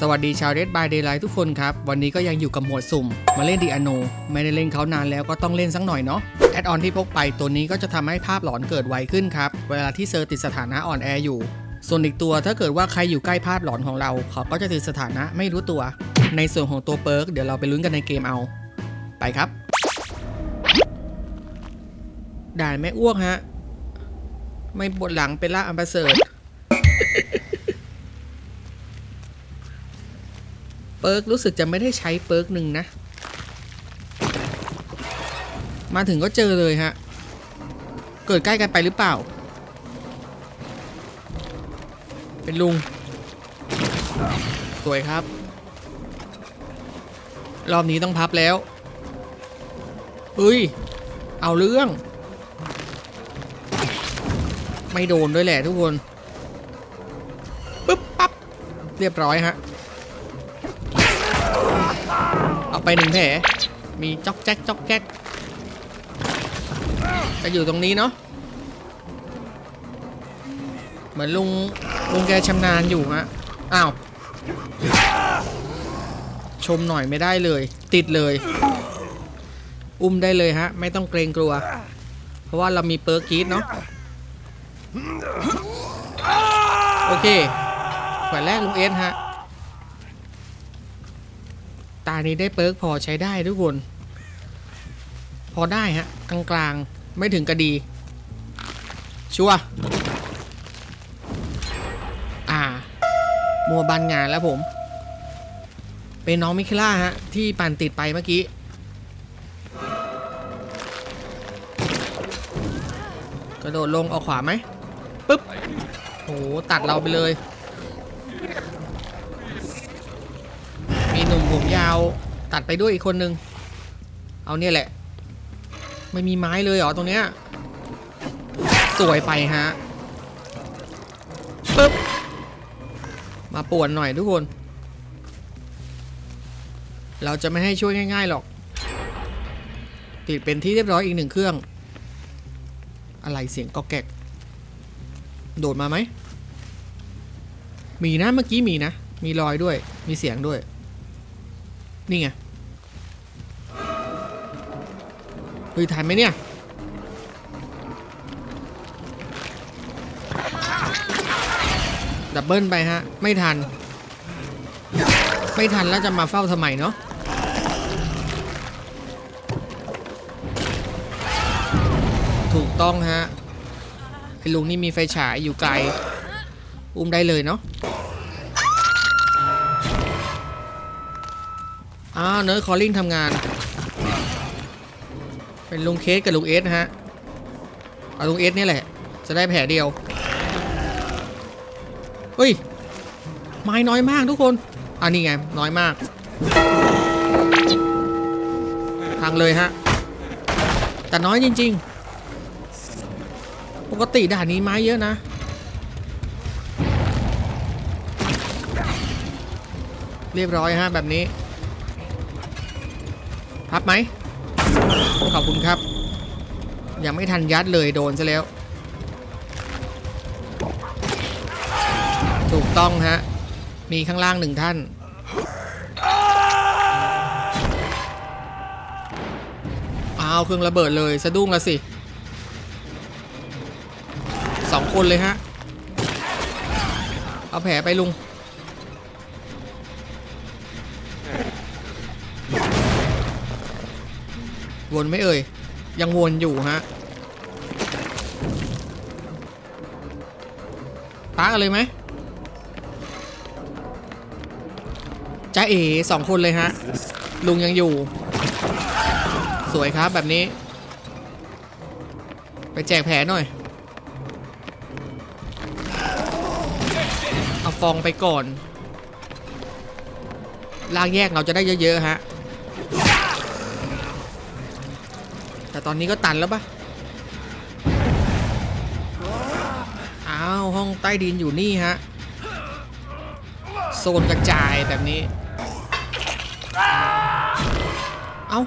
สวัสดีชาวเ e ดบายเดย์ไลท์ทุกคนครับ วันนี้ก็ยังอยู่กับหมวดสุ่ม มาเล่นดีอโน ไม่ได้เล่นเขานานแล้วก็ต้องเล่นสักหน่อยเนาะแอดออนที่พกไปตัวนี้ก็จะทำให้ภาพหลอนเกิดไวขึ้นครับ เวลาที่เซอร์ติดสถานะอ่อนแออยู่ ส่วนอีกตัวถ้าเกิดว่าใครอยู่ใกล้ภาพหลอนของเรา เขาก็จะติดสถานะไม่รู้ตัว ในส่วนของตัวเปิร์กเดี๋ยวเราไปลุ้นกันในเกมเอา ไปครับด่านแม่อ้วกฮะไม่บนหลังเป็นล่าอันประเสริฐ เปิร์กรู้สึกจะไม่ได้ใช้เปิร์กหนึ่งนะ มาถึงก็เจอเลยฮะ เกิดใกล้กันไปหรือเปล่า เป็นลุง สวยครับ รอบนี้ต้องพับแล้วเฮ้ย เอาเรื่อง ไม่โดนด้วยแหละทุกคน ปึ๊บ ปั๊บ เรียบร้อยฮะ ไปหนึ่งแผลมีจ๊อกแจ๊กจ๊อกแจ๊กจะอยู่ตรงนี้เนาะเหมือนลุงลุงแกชำนาญอยู่ฮะอ้าวชมหน่อยไม่ได้เลย ติดเลย อุ้มได้เลยฮะ ไม่ต้องเกรงกลัว เพราะว่าเรามีเปิร์กกีดเนาะโอเคแขวนแรกลุงเอสฮะ ตานี้ได้เปิร์กพอใช้ได้ทุกคน พอได้ฮะกลางๆไม่ถึงกระดี ชัวอ่า มัวบันงานแล้วผม เป็นน้องมิคล่าฮะ ที่ปั่นติดไปเมื่อกี้กระโดดลงเอาขวาไหมปึ๊บโหตัดเราไปเลย ผมยาวตัดไปด้วยอีกคนนึง เอาเนี่ยแหละ ไม่มีไม้เลยเหรอตรงเนี้ย สวยไปฮะปึ๊บ มาป่วนหน่อยทุกคน เราจะไม่ให้ช่วยง่ายๆหรอก ติดเป็นที่เรียบร้อยอีกหนึ่งเครื่อง อะไรเสียงกอกแกก โดดมาไหม มีนะเมื่อกี้มีนะ มีรอยด้วย มีเสียงด้วย นี่ไง เฮ้ยทันไหมเนี่ย ดับเบิลไปฮะ ไม่ทัน ไม่ทันแล้วจะมาเฝ้าทำไมเนาะถูกต้องฮะไอ้ลุงนี่มีไฟฉายอยู่ไกล อุ้มได้เลยเนาะ อ้าวเนิร์ดคอลลิ่งทำงาน เป็นลุงเคสกับลุงเอสนะฮะ เอาลุงเอสนี่แหละ จะได้แผลเดียวเฮ้ย ไม้น้อยมากทุกคน อันนี้ไง น้อยมาก ทางเลยฮะ แต่น้อยจริง ๆ ปกติด่านนี้ไม้เยอะนะเรียบร้อยฮะแบบนี้ พับไหมขอบคุณครับ ยังไม่ทันยัดเลยโดนซะแล้ว ถูกต้องฮะ มีข้างล่างหนึ่งท่านอ้าวเครื่องระเบิดเลยสะดุ้งละสิสองคนเลยฮะ เอาแผลไปลุง วนไหม่เอ่ย ยังวนอยู่ฮะปากันเลยไหมจ้าเอ๋สองคนเลยฮะ ลุงยังอยู่ สวยครับแบบนี้ ไปแจกแผลหน่อย เอาฟองไปก่อน ลากแยกเราจะได้เยอะ ๆ ฮะ ต่ตอนนี้ก็ตันแล้วปะอ้าว ห้องใต้ดินอยู่นี่ฮะ โซนกระจายแบบนี้ เอ้า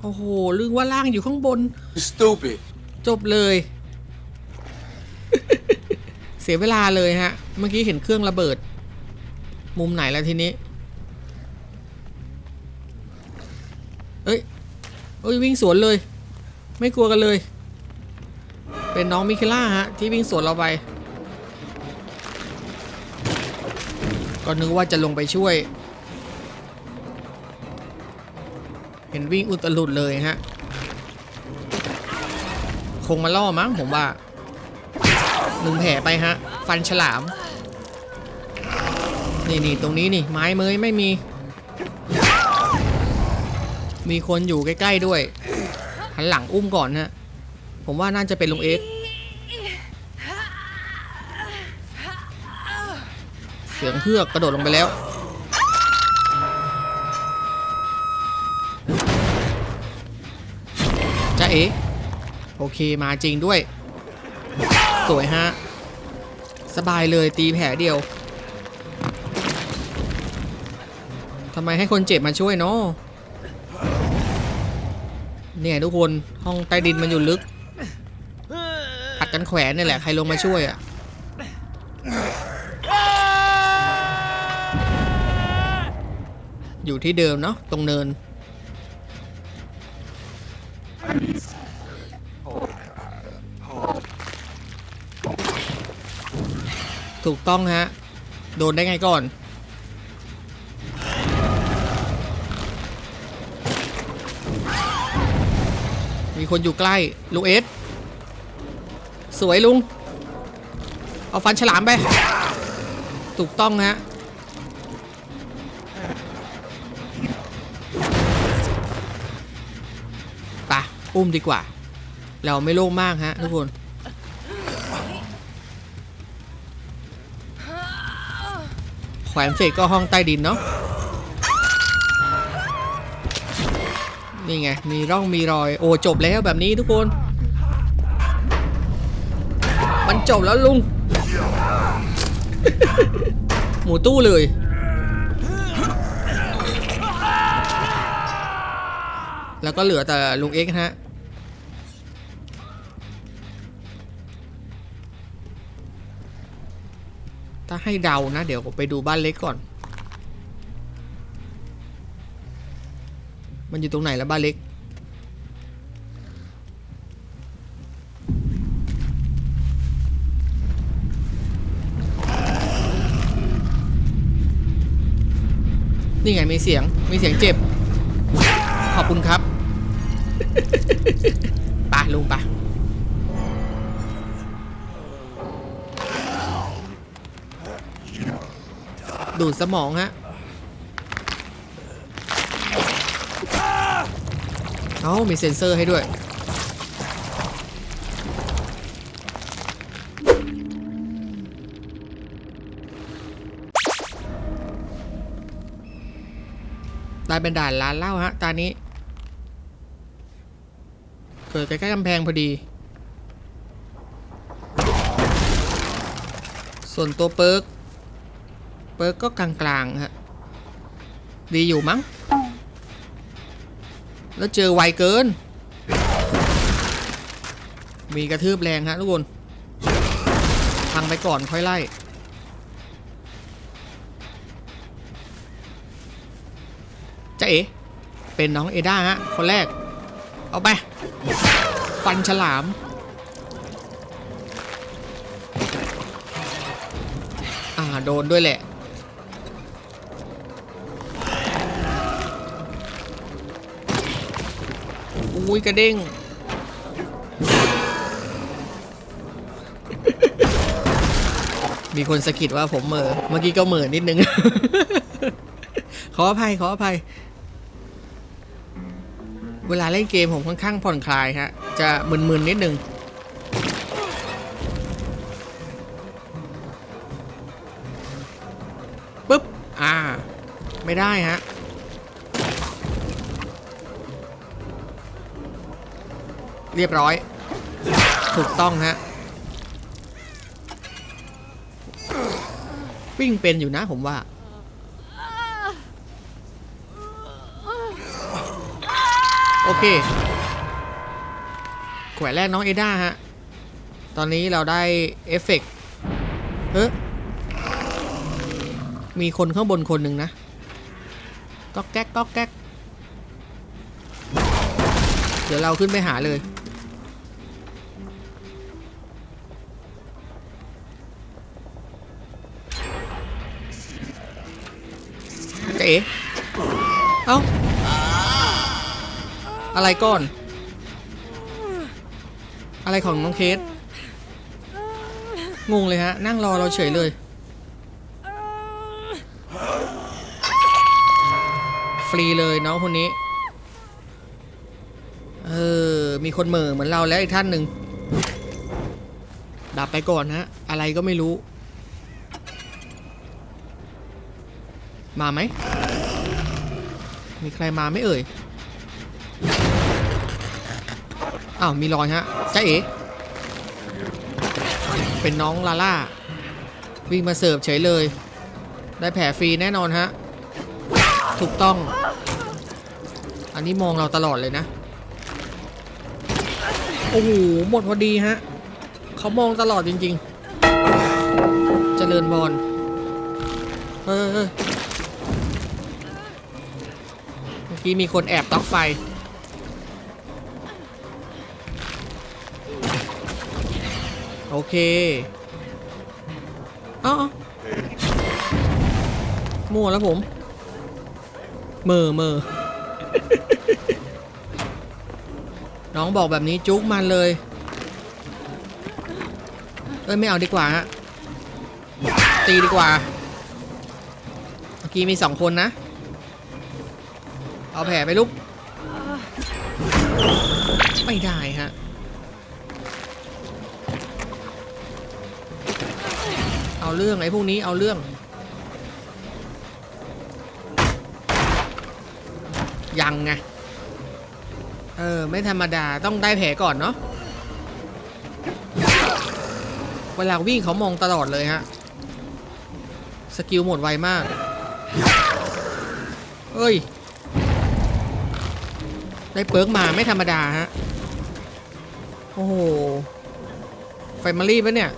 โอ้โห ลืมว่าล่างอยู่ข้างบน Stupid. จบเลย เสียเวลาเลยฮะ เมื่อกี้เห็นเครื่องระเบิด มุมไหนแล้วทีนี้ เอ้ย เอ้ยวิ่งสวนเลย ไม่กลัวกันเลย เป็นน้องมิเคล่าฮะที่วิ่งสวนเราไป ก็นึกว่าจะลงไปช่วย เห็นวิ่งอุตลุดเลยฮะ คงมาล่อมั้งผมว่าหนึ่งแผลไปฮะ ฟันฉลาม นี่นี่ตรงนี้นี่ไม้เมยไม่มี มีคนอยู่ใกล้ๆด้วย หันหลังอุ้มก่อนฮะผมว่าน่าจะเป็นลุงเอ็กเสียงเฮือกกระโดดลงไปแล้วจ้าเอ๋โอเคมาจริงด้วย สวยฮะ สบายเลยตีแผลเดียวทำไมให้คนเจ็บมาช่วยเนาะ เนี่ยทุกคนห้องใต้ดินมันอยู่ลึกผัดกันแขวนนี่แหละใครลงมาช่วยอะ่ะอยู่ที่เดิมเนาะตรงเนินถูกต้องฮะ โดนได้ไงก่อน คนอยู่ใกล้ลุงเอสสวยลุง เอาฟันฉลามไป ถูกต้องฮะปะอุ้มดีกว่า เราไม่โล่งมากฮะทุกคนแขวนเสร็จก็ห้องใต้ดินเนาะ นี่ไง มีร่องมีรอย โอ้จบแล้วแบบนี้ทุกคน มันจบแล้วลุง หมูตู้เลย แล้วก็เหลือแต่ลุงเอ็กฮะถ้าให้เดานะ เดี๋ยวผมไปดูบ้านเล็กก่อน มันอยู่ตรงไหนแล้วบ้านเล็ก นี่ไงมีเสียง มีเสียงเจ็บ ขอบคุณครับไปลุงไปดูดสมองฮะ เอ้ามีเซ็นเซอร์ให้ด้วย ได้เป็นด่านร้านเหล้าฮะ ตอนนี้ เกิดใกล้ๆกำแพงพอดี ส่วนตัวเปิร์ก เปิร์กก็กลางๆฮะ ดีอยู่มั้ง แล้วเจอไวเกิน มีกระทืบแรงฮะทุกคนพังไปก่อนค่อยไล่ จะเอ๋เป็นน้องเอด้าฮะ คนแรก เอาไป ฟันฉลาม อ่า โดนด้วยแหละ อุ้ยกระเด้งมีคนสะกิดว่าผมเหม่อเมื่อกี้ก็เหม่อนิดนึง ขออภัยขออภัย เวลาเล่นเกมผมค่อนข้างผ่อนคลายฮะ จะมึนๆนิดนึง ปึ๊บ อ่า ไม่ได้ฮะ เรียบร้อย ถูกต้องฮะ วิ่งเป็นอยู่นะผมว่า โอเคแขวนแรกน้องเอด้าฮะ ตอนนี้เราได้เอฟเฟกต์เฮ้ยมีคนข้างบนคนหนึ่งนะก๊อกแก๊กก๊อกแก๊ก เดี๋ยวเราขึ้นไปหาเลย เจ๊เอ้า อะไรก่อน อะไรของน้องเคส งงเลยฮะ นั่งรอเราเฉยเลย ฟรีเลยน้องคนนี้ เออ มีคนเหม่อเหมือนเราแล้วอีกท่านหนึ่งดับไปก่อนฮะ อะไรก็ไม่รู้ มาไหม มีใครมาไม่เอ่ย อ้าว มีรอยฮะจ้าเอ๋เป็นน้องลาล่า วิ่งมาเสิร์ฟเฉยเลย ได้แผลฟรีแน่นอนฮะ ถูกต้อง อันนี้มองเราตลอดเลยนะ โอ้โห หมดพอดีฮะ เขามองตลอดจริง ๆ เจริญบอลเออ อกี้มีคนแอบต๊อกไฟ โอเคอ้าเอมั่วแล้วผมเมอเมอน้องบอกแบบนี้จุกมันเลย เอ้ย ไม่เอาดีกว่าฮะ ตีดีกว่า เมื่อกี้มีสองคนนะ เอาแผลไปลุก ไม่ได้ฮะ เอาเรื่องไอ้พวกนี้เอาเรื่อง ยังไง เออ ไม่ธรรมดาต้องได้แผลก่อนเนาะ เวลาวิ่งเขามองตลอดเลยฮะ สกิลหมดไวมาก เอ้ย ได้เปิร์กมาไม่ธรรมดาฮะ โอ้โห ไฟมารีปะเนี่ย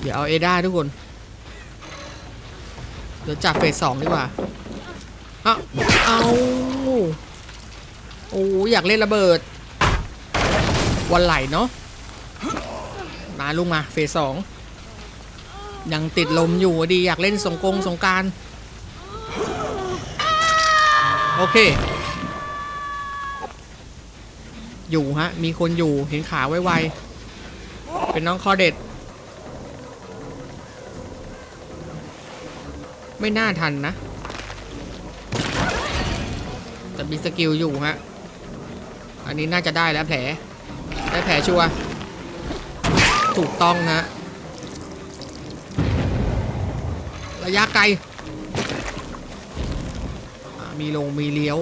เดี๋ยวเอาเอด้าทุกคน เดี๋ยวจับเฟสสองดีกว่าเอาเอาโอ้อยากเล่นระเบิด วันไหลเนาะ มาลุงมาเฟสสองยังติดลมอยู่ดีอยากเล่นสงกงสงการ โอเค อยู่ฮะ มีคนอยู่เห็นขาไวๆ เป็นน้องคอเด็ด ไม่น่าทันนะ แต่มีสกิลอยู่ฮะ อันนี้น่าจะได้แล้วแผล ได้แผลชัวถูกต้องนะ ระยะไกล มีลงมีเลี้ยว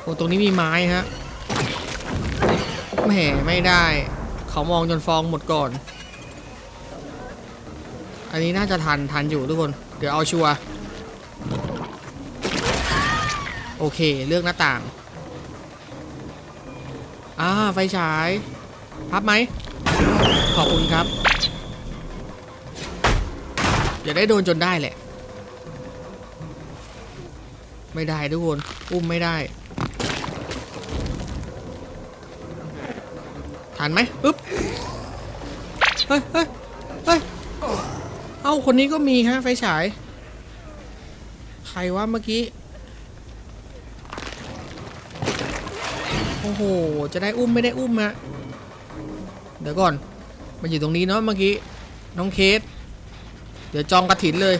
โอ้ตรงนี้มีไม้ฮะแหมไม่ได้ เขามองจนฟองหมดก่อน อันนี้น่าจะทันทันอยู่ทุกคน เดี๋ยวเอาชัวร์โอเค เลือกหน้าต่าง อ่า ไฟฉาย พับไหม ขอบคุณครับ ได้โดนจนได้แหละ ไม่ได้ทุกคน อุ้มไม่ได้ทันไหมปึ๊บ เฮ้ยเฮ้ยเฮ้ยเอ้า คนนี้ก็มีฮะไฟฉาย ใครว่าเมื่อกี้ โอ้โห จะได้อุ้มไม่ได้อุ้มฮะ เดี๋ยวก่อน มาอยู่ตรงนี้เนาะเมื่อกี้ น้องเคส เดี๋ยวจองกระถินเลย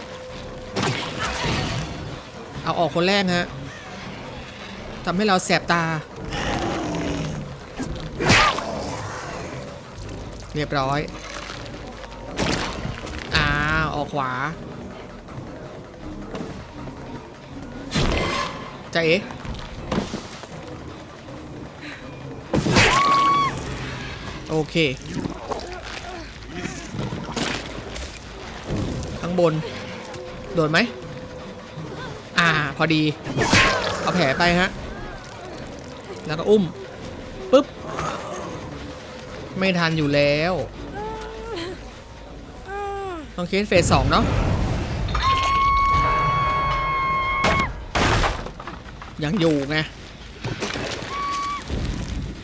เอาออกคนแรกฮะทำให้เราแสบตา เรียบร้อย อ่า ออกขวาจะเอ๋โอเค ข้างบน โดนไหม อ่า พอดี เอาแผลไปฮะ แล้วก็อุ้มปุ๊บ ไม่ทันอยู่แล้ว ต้องเคสเฟสสองเนาะ ยังอยู่ไง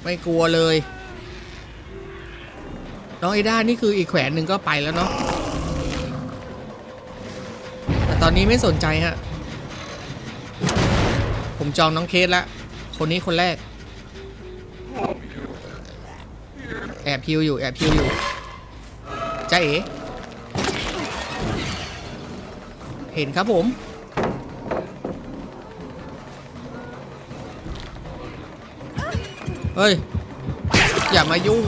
ไม่กลัวเลยน้องเอด้านี่คืออีกแขวนหนึ่งก็ไปแล้วเนาะ อนนี้ไม่สนใจฮะ ผมจองน้องเคสแล้วคนนี้คนแรก แอบพิวอยู่แอบพิวอยู่จ้าเอ๋เห็นครับผม เฮ้ย อย่ามายุ่ง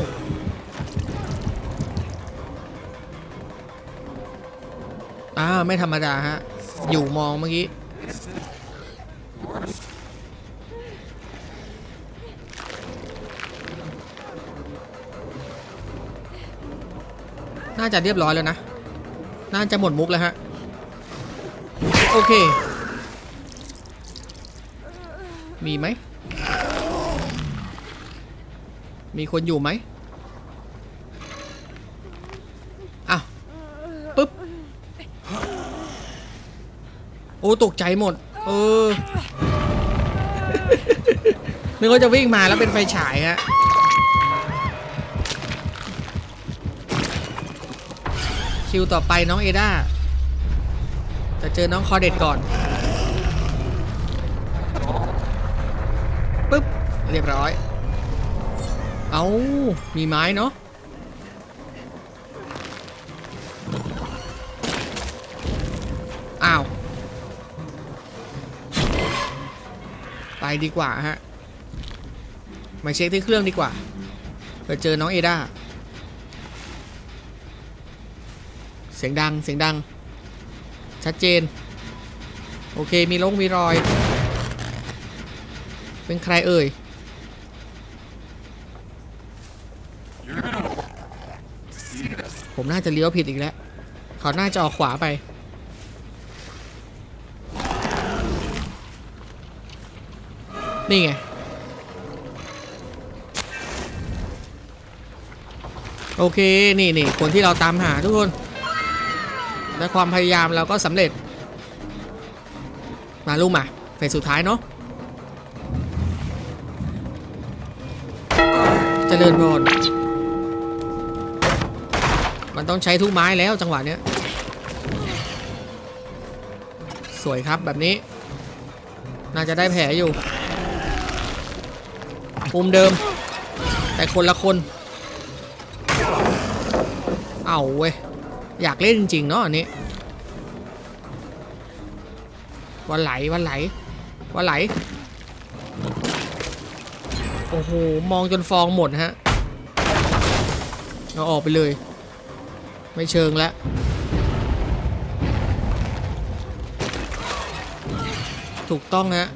อ่าไม่ธรรมดาฮะ อยู่มองเมื่อกี้ น่าจะเรียบร้อยแล้วนะ น่าจะหมดมุกแล้วฮะ โอเค มีไหม มีคนอยู่ไหมอ้าวปึ๊บ โอ้ตกใจหมด เออนึกว่าจะวิ่งมาแล้วเป็นไฟฉายฮะคิวต่อไปน้องเอด้าจะเจอน้องคอเด็ดก่อนปึ๊บ เรียบร้อย เอามีไม้เนาะ ดีกว่าฮะ มาเช็คที่เครื่องดีกว่าเผื่อเจอน้องเอด้าเสียงดังเสียงดัง ชัดเจน โอเคมีลงมีรอย เป็นใครเอ่ยผมน่าจะเลี้ยวผิดอีกแล้ว เขาน่าจะออกขวาไป นี่ไง โอเค นี่นี่คนที่เราตามหาทุกคน และความพยายามเราก็สำเร็จ มาลูกมาเฟสสุดท้ายเนาะเจริญพรมันต้องใช้ทุกไม้แล้วจังหวะเนี้ย สวยครับแบบนี้ น่าจะได้แผลอยู่ มุมเดิม แต่คนละคนเอาเว้ย อยากเล่นจริงๆเนาะอันนี้วันไหลวันไหลวันไหล โอ้โห มองจนฟองหมดฮะเอาออกไปเลย ไม่เชิงแล้วถูกต้องฮะ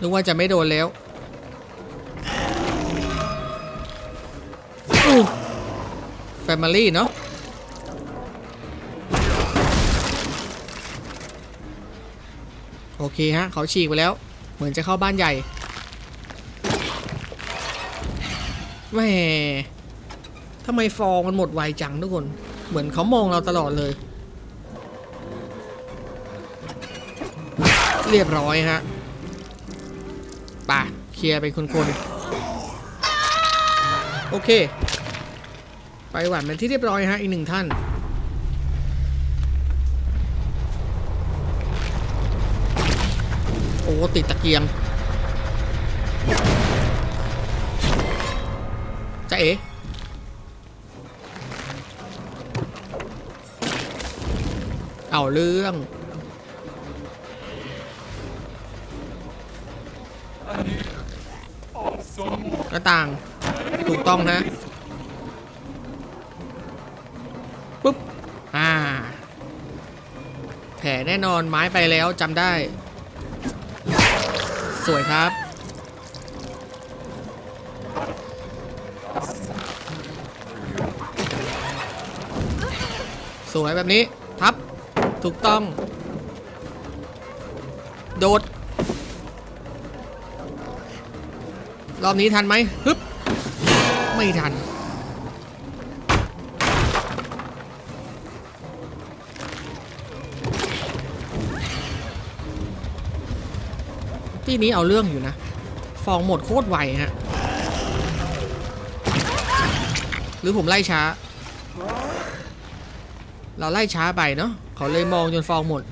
นึกว่าจะไม่โดนแล้ว แฟมิลี่เนาะโอเคฮะเขาฉีกไปแล้ว เหมือนจะเข้าบ้านใหญ่แหมทำไมฟองมันหมดไวจังทุกคน เหมือนเขามองเราตลอดเลย เรียบร้อยฮะป่ะเคลียร์เป็นคนๆ โอเค ไปหวานเป็นที่เรียบร้อยฮะอีกหนึ่งท่านโอ้ติดตะเกียงจะเอ๋เอาเรื่องหน้าต่าง ถูกต้องนะ น่นอนไม้ไปแล้วจำได้ สวยครับ สวยแบบนี้ ทับ ถูกต้อง โดด รอบนี้ทันไหมฮึบ ไม่ทัน ที่นี้เอาเรื่องอยู่นะ ฟองหมดโคตรไวฮะ หรือผมไล่ช้า เราไล่ช้าไปเนาะเขาเลยมองจนฟองหมด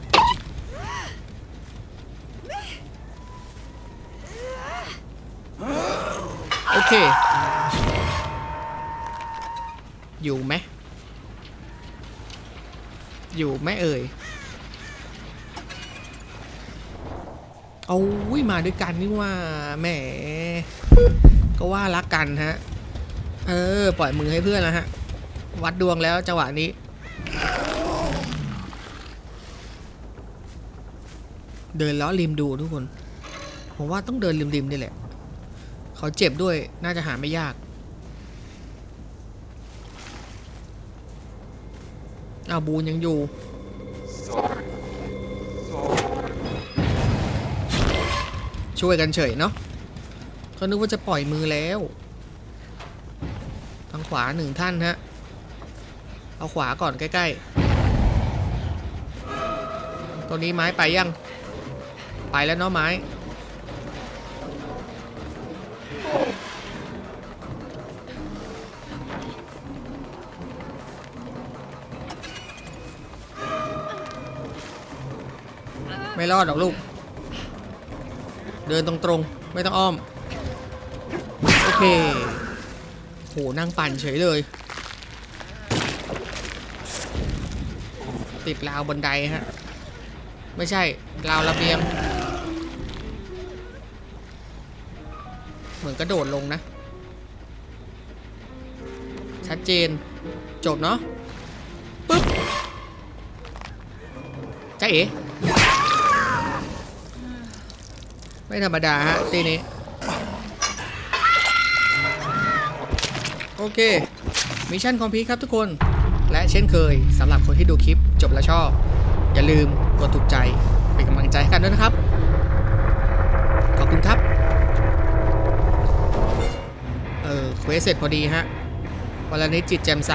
โอเค อยู่ไหมอยู่ไหมเอ่ย เอาวิมาด้วยกันนี่ว่าแหม ก็ว่ารักกันฮะ เออ ปล่อยมือให้เพื่อนแล้วฮะ วัดดวงแล้วจังหวะนี้ เดินล้อริมดูทุกคน ผมว่าต้องเดินริมๆนี่แหละ เขาเจ็บด้วยน่าจะหาไม่ยากอาบูนยังอยู่ ช่วยกันเฉยเนาะเขานึกว่าจะปล่อยมือแล้ว ทางขวาหนึ่งท่านฮะ เอาขวาก่อนใกล้ๆ ตัวนี้ไม้ไปยัง ไปแล้วเนาะไม้ไม่รอดหรอกลูก เดินตรงๆ ไม่ต้องอ้อม โอเคโหนั่งปั่นเฉยเลย ติดราวบันไดฮะ ไม่ใช่ ราวระเบียง เหมือนกระโดดลงนะ ชัดเจน จบเนาะ ปึ๊บจ้าเอ๋ ไม่ธรรมดาฮะตีนี้ โอเค มิชชั่นคอมพลีทครับทุกคน และเช่นเคยสำหรับคนที่ดูคลิปจบแล้วชอบ อย่าลืมกดถูกใจ เป็นกำลังใจให้กันด้วยนะครับ ขอบคุณครับ เออเควสเสร็จพอดีฮะวันนิดจิตแจ่มใส